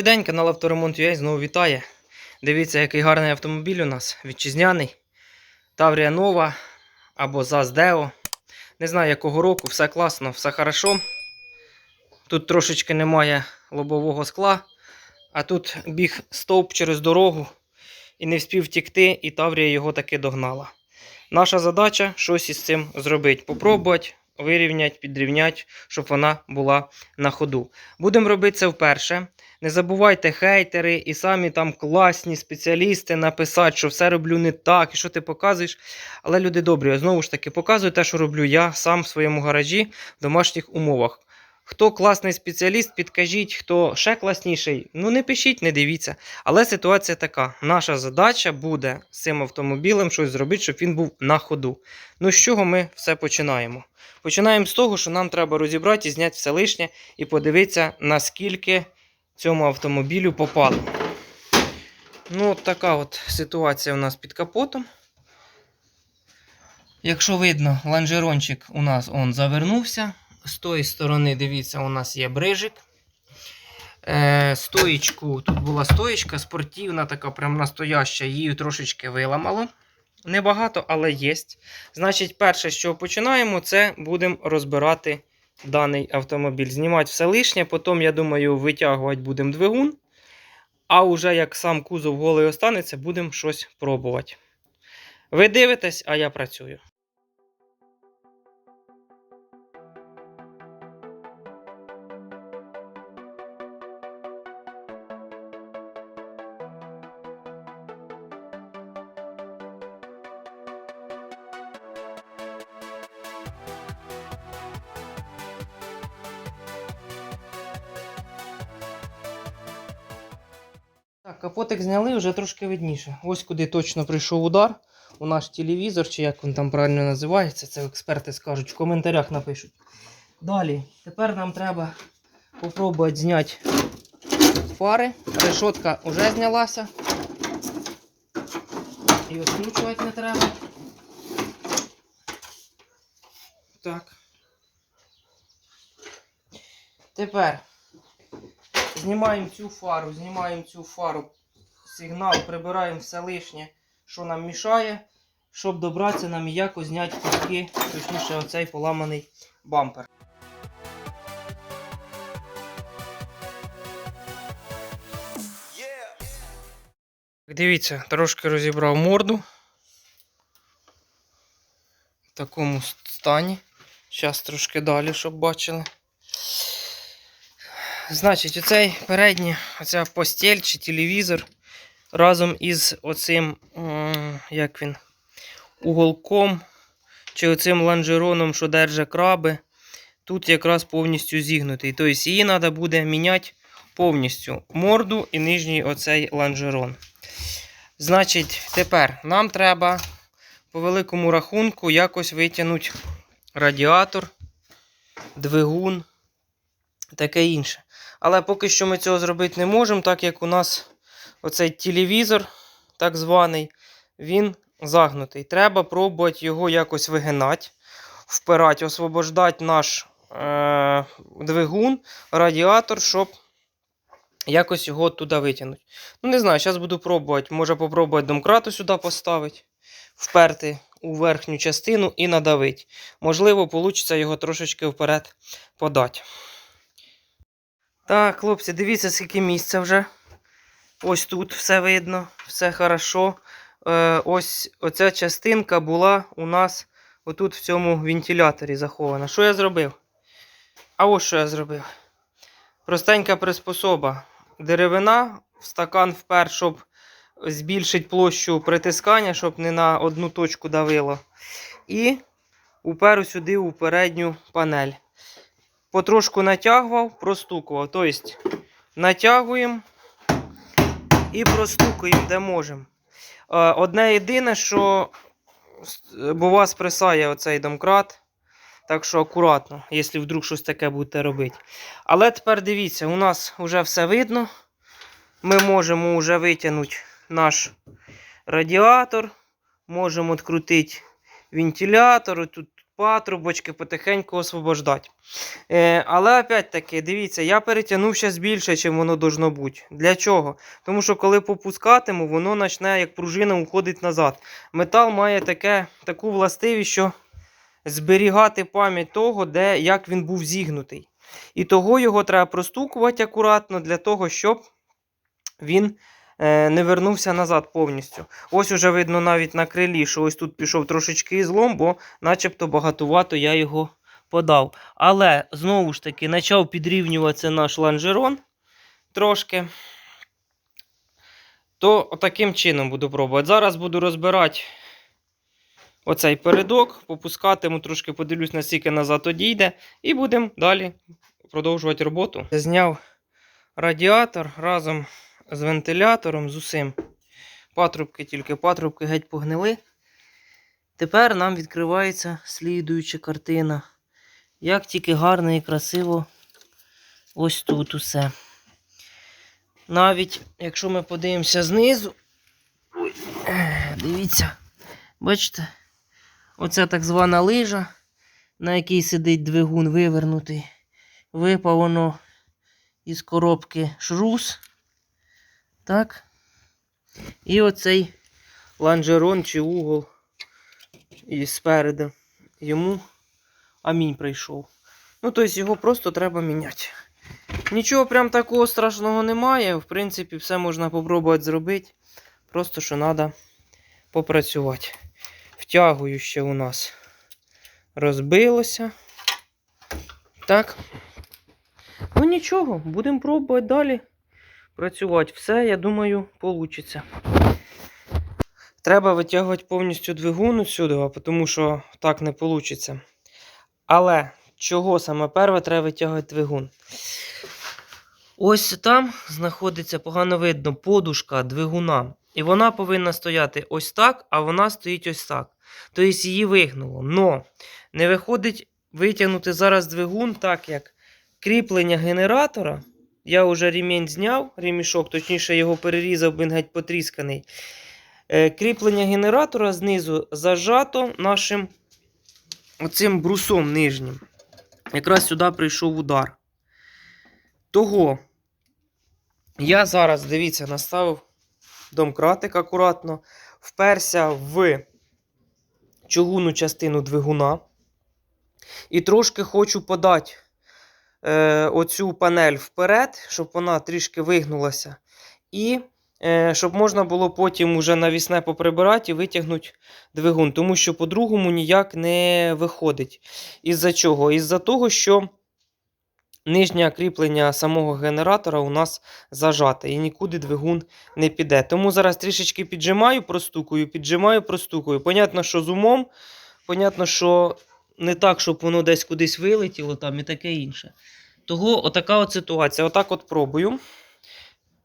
Добрий день, канал Авторемонт.ua знову вітає. Дивіться, який гарний автомобіль у нас вітчизняний. Таврія Нова або ЗАЗ Део. Не знаю якого року, все класно, все хорошо. Тут трошечки немає лобового скла, а тут біг стовп через дорогу і не вспів втікти, і Таврія його таки догнала. Наша задача щось із цим зробити. Попробувати вирівняти, підрівняти, щоб вона була на ходу. Будемо робити це вперше. Не забувайте хейтери і самі там класні спеціалісти написати, що все роблю не так, і що ти показуєш. Але люди добрі, я знову ж таки показую те, що роблю я сам в своєму гаражі в домашніх умовах. Хто класний спеціаліст, підкажіть, хто ще класніший. Ну не пишіть, не дивіться. Але ситуація така: наша задача буде з цим автомобілем щось зробити, щоб він був на ходу. Ну з чого ми все починаємо? Починаємо з того, що нам треба розібрати і зняти все лишнє і подивитися, наскільки цьому автомобілю попало. Ну, от така от ситуація у нас під капотом. Якщо видно, лонжерончик у нас он завернувся. З тої сторони, дивіться, у нас є брижик. Е, стоїчку, тут була стоїчка спортивна, така прям настояща, її трошечки виламало. Небагато, але є. Значить, перше, що починаємо, це будемо розбирати даний автомобіль. Знімати все лишнє, потім, я думаю, витягувати будемо двигун. А вже як сам кузов голий останеться, будемо щось пробувати. Ви дивитесь, а я працюю. Так, капотик зняли, вже трошки видніше. Ось куди точно прийшов удар. У наш телевізор, чи як він там правильно називається, це експерти скажуть, в коментарях напишуть. Далі, тепер нам треба попробувати зняти фари. Решотка вже знялася. І відкручувати не треба. Так. Тепер Знімаємо цю фару, знімаємо цю фару, сигнал, прибираємо все лишнє, що нам мішає, щоб добратися нам м'яко зняти куски, точніше оцей поламаний бампер. Дивіться, трошки розібрав морду. В такому стані. Зараз трошки далі, щоб бачили. Значить, оцей передній, оця постіль чи телевізор разом із оцим, як він, уголком чи оцим лонжероном, що держить краби, тут якраз повністю зігнутий. Тобто її треба буде міняти повністю морду і нижній оцей лонжерон. Значить, тепер нам треба по великому рахунку якось витягнути радіатор, двигун, таке інше. Але поки що ми цього зробити не можемо, так як у нас оцей телевізор, так званий, він загнутий. Треба пробувати його якось вигинати, впирати, освобождати наш е- двигун, радіатор, щоб якось його туди витягнути. Ну, не знаю, зараз буду пробувати. Може попробувати домкрату сюди поставити, вперти у верхню частину і надавити. Можливо, вийде його трошечки вперед подати. Так, хлопці, дивіться, скільки місця вже. Ось тут все видно, все хорошо. Е, ось оця частинка була у нас отут в цьому вентиляторі захована. Що я зробив? А ось що я зробив. Простенька приспособа. Деревина в стакан впер, щоб збільшити площу притискання, щоб не на одну точку давило. І упер сюди у передню панель потрошку натягував, простукував. Тобто натягуємо і простукуємо, де можемо. Е, Одне єдине, що бо вас присає оцей домкрат. Так що акуратно, якщо вдруг щось таке будете робити. Але тепер дивіться, у нас вже все видно. Ми можемо вже витягнути наш радіатор, можемо відкрутити вентилятор. Тут патрубочки потихеньку освобождати. Е, але опять-таки, дивіться, я перетягнув зараз більше, ніж воно должно бути. Для чого? Тому що коли попускатиму, воно почне як пружина уходить назад. Метал має таке, таку властивість, що зберігати пам'ять того, де, як він був зігнутий. І того його треба простукувати акуратно для того, щоб він не вернувся назад повністю. Ось уже видно навіть на крилі, що ось тут пішов трошечки ізлом, бо начебто багатувато я його подав. Але знову ж таки почав підрівнюватися наш ланжерон трошки. То таким чином буду пробувати. Зараз буду розбирати оцей передок, попускатиму, трошки подивлюсь, наскільки назад одійде, і будемо далі продовжувати роботу. Зняв радіатор разом з вентилятором, з усім. Патрубки тільки патрубки геть погнили. Тепер нам відкривається слідуюча картина. Як тільки гарно і красиво ось тут усе. Навіть якщо ми подивимося знизу, ой, дивіться, бачите, оця так звана лижа, на якій сидить двигун вивернутий. Випав воно із коробки шрус. Так. І оцей ланжерон чи угол і спереду. Йому амінь прийшов. Ну, тобто його просто треба міняти. Нічого прям такого страшного немає. В принципі, все можна попробувати зробити. Просто що треба попрацювати. Втягую ще у нас розбилося. Так. Ну нічого, будемо пробувати далі працювати. Все, я думаю, вийде. Треба витягувати повністю двигун сюди, тому що так не вийде. Але чого саме перше треба витягувати двигун? Ось там знаходиться погано видно подушка двигуна. І вона повинна стояти ось так, а вона стоїть ось так. Тобто її вигнуло. Но не виходить витягнути зараз двигун, так як кріплення генератора. Я вже ремінь зняв, ремішок, точніше його перерізав, він геть потрісканий. Е, кріплення генератора знизу зажато нашим оцим брусом нижнім. Якраз сюди прийшов удар. Того я зараз, дивіться, наставив домкратик акуратно, вперся в чугунну частину двигуна. І трошки хочу подати е, оцю панель вперед, щоб вона трішки вигнулася. І е, щоб можна було потім уже навісне поприбирати і витягнути двигун. Тому що по-другому ніяк не виходить. Із-за чого? Із-за того, що нижнє кріплення самого генератора у нас зажате і нікуди двигун не піде. Тому зараз трішечки піджимаю, простукую, піджимаю, простукую. Понятно, що з умом, понятно, що не так, щоб воно десь кудись вилетіло там і таке інше. Того отака от ситуація. Отак от пробую.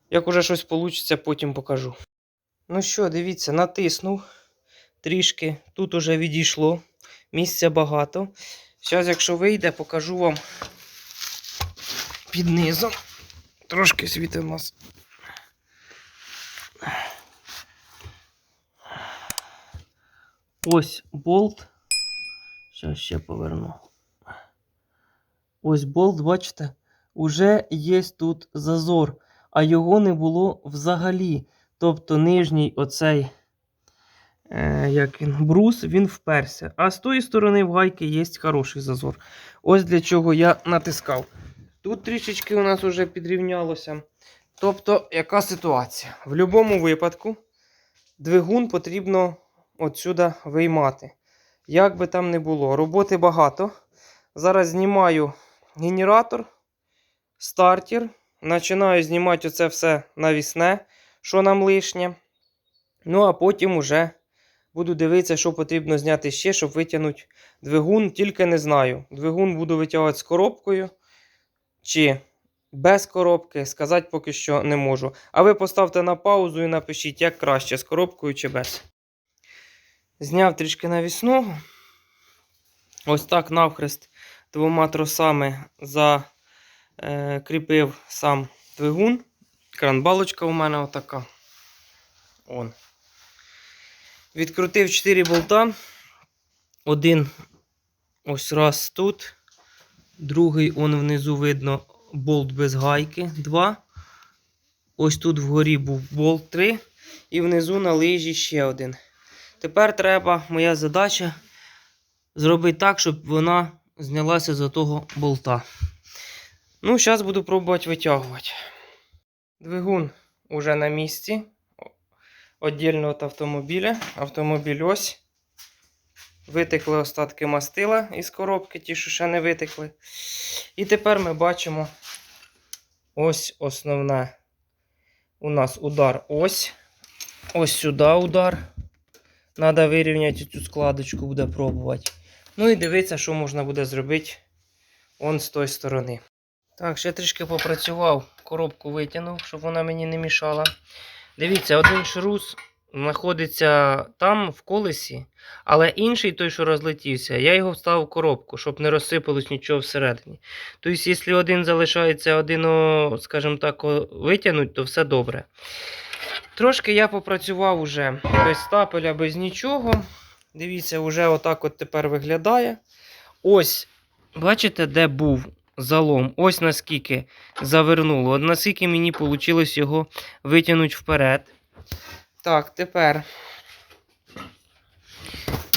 Як уже щось вийде, потім покажу. Ну що, дивіться, натиснув трішки. Тут уже відійшло. Місця багато. Зараз, якщо вийде, покажу вам під низом. Трошки світить у нас. Ось болт. Зараз ще поверну. Ось болт, бачите, уже є тут зазор, а його не було взагалі. Тобто нижній оцей е, як він, брус, він вперся. А з тої сторони в гайки є хороший зазор. Ось для чого я натискав. Тут трішечки у нас вже підрівнялося. Тобто, яка ситуація? В будь-якому випадку двигун потрібно отсюди виймати. Як би там не було, роботи багато. Зараз знімаю генератор, стартер. Починаю знімати оце все навісне, що нам лишнє. Ну, а потім уже буду дивитися, що потрібно зняти ще, щоб витягнути двигун. Тільки не знаю. Двигун буду витягувати з коробкою чи без коробки. Сказати поки що не можу. А ви поставте на паузу і напишіть, як краще, з коробкою чи без. Зняв трішки навісного. Ось так навхрест двома тросами закріпив сам двигун. Кранбалочка у мене отака. Он. Відкрутив 4 болта. Один Ось раз тут. Другий, он внизу видно, болт без гайки. Два. Ось тут вгорі був болт 3. І внизу на лижі ще один. Тепер треба, моя задача зробити так, щоб вона знялася з того болта. Ну, зараз буду пробувати витягувати. Двигун уже на місці. Отдільно від автомобіля. Автомобіль ось. Витекли остатки мастила із коробки, ті, що ще не витекли. І тепер ми бачимо ось основне. У нас удар ось. Ось сюди удар. Треба вирівняти цю складочку, буде пробувати. Ну і дивитися, що можна буде зробити он з тої сторони. Так, ще трішки попрацював, коробку витягнув, щоб вона мені не мішала. Дивіться, один шрус знаходиться там, в колесі, але інший той, що розлетівся, я його вставив в коробку, щоб не розсипалось нічого всередині. Тобто, якщо один залишається, один, скажімо так, витягнуть, то все добре. Трошки я попрацював уже без стапеля, без нічого. Дивіться, вже отак от тепер виглядає. Ось, бачите, де був залом? Ось наскільки завернуло. От наскільки мені вийшло його витягнути вперед. Так, тепер.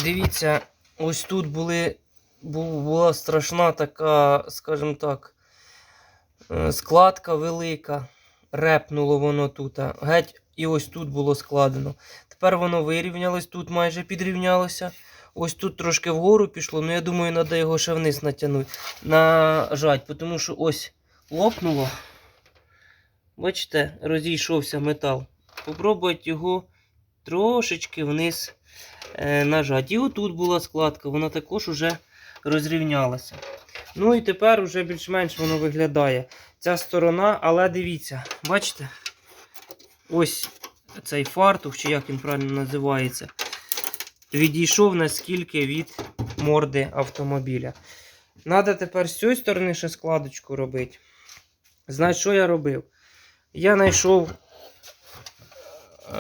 Дивіться, ось тут були, була страшна така, скажімо так, е, складка велика. Репнуло воно тут. Геть, і ось тут було складено. Тепер воно вирівнялось, тут майже підрівнялося. Ось тут трошки вгору пішло, ну я думаю, треба його ще вниз натягнути. Нажать, тому що ось лопнуло. Бачите, розійшовся метал. Попробувати його трошечки вниз е, нажати. І отут була складка, вона також уже розрівнялася. Ну і тепер вже більш-менш воно виглядає. Ця сторона, але дивіться, бачите? Ось цей фартух, чи як він правильно називається, відійшов наскільки від морди автомобіля. Надо тепер з цієї сторони ще складочку робити. Значить, що я робив? Я знайшов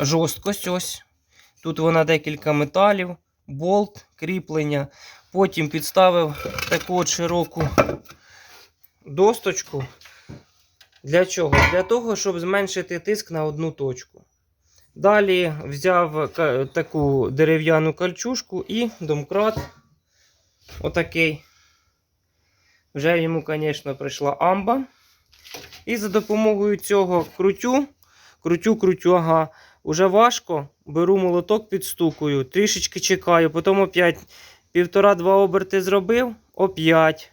жорсткость ось. Тут вона декілька металів, болт, кріплення. Потім підставив таку от широку досточку. Для чого? Для того, щоб зменшити тиск на одну точку. Далі взяв таку дерев'яну кальчушку і домкрат. Отакий. Вже йому, звісно, прийшла амба. І за допомогою цього крутю, крутю, крутю, ага. Уже важко. Беру молоток, підстукую, трішечки чекаю, потім опять півтора-два оберти зробив, оп'ять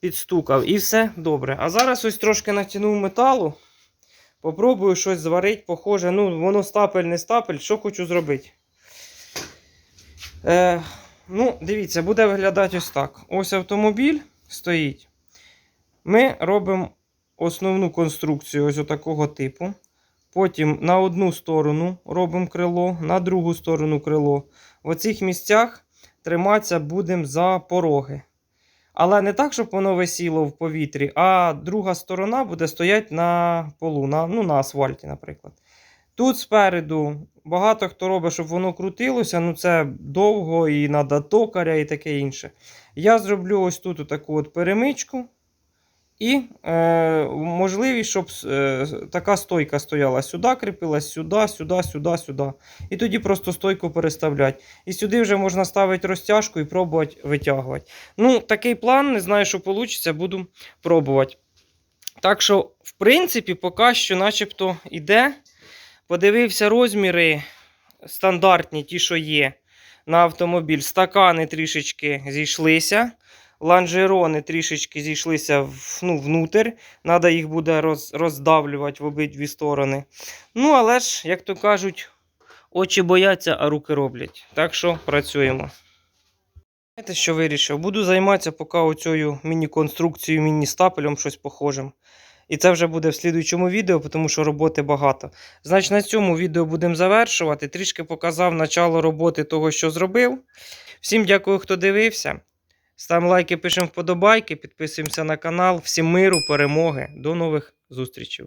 підстукав. І все добре. А зараз ось трошки натягнув металу. Попробую щось зварити, похоже. Ну, воно стапель, не стапель. Що хочу зробити? Е, ну, дивіться, буде виглядати ось так. Ось автомобіль стоїть. Ми робимо основну конструкцію ось такого типу. Потім на одну сторону робимо крило, на другу сторону крило. В оцих місцях триматися будемо за пороги. Але не так, щоб воно висіло в повітрі, а друга сторона буде стояти на полу, на, ну, на асфальті, наприклад. Тут спереду багато хто робить, щоб воно крутилося, ну це довго і треба токаря і таке інше. Я зроблю ось тут таку от перемичку. І е, можливість, щоб е, така стойка стояла сюди, кріпилась сюди, сюди, сюди, сюди. І тоді просто стойку переставляти. І сюди вже можна ставити розтяжку і пробувати витягувати. Ну, такий план, не знаю, що вийде, буду пробувати. Так що, в принципі, поки що начебто йде. Подивився розміри стандартні, ті, що є на автомобіль. Стакани трішечки зійшлися. Ланжерони трішечки зійшлися ну, внутрь. Треба їх буде роз, роздавлювати в обидві сторони. Ну, але ж, як то кажуть, очі бояться, а руки роблять. Так що працюємо. Знаєте, що вирішив? Буду займатися поки оцею міні-конструкцією, міні-стапелем, щось похожим. І це вже буде в слідуючому відео, тому що роботи багато. Значить, на цьому відео будемо завершувати. Трішки показав начало роботи того, що зробив. Всім дякую, хто дивився. Ставимо лайки, пишемо вподобайки, підписуємося на канал. Всім миру, перемоги. До нових зустрічей.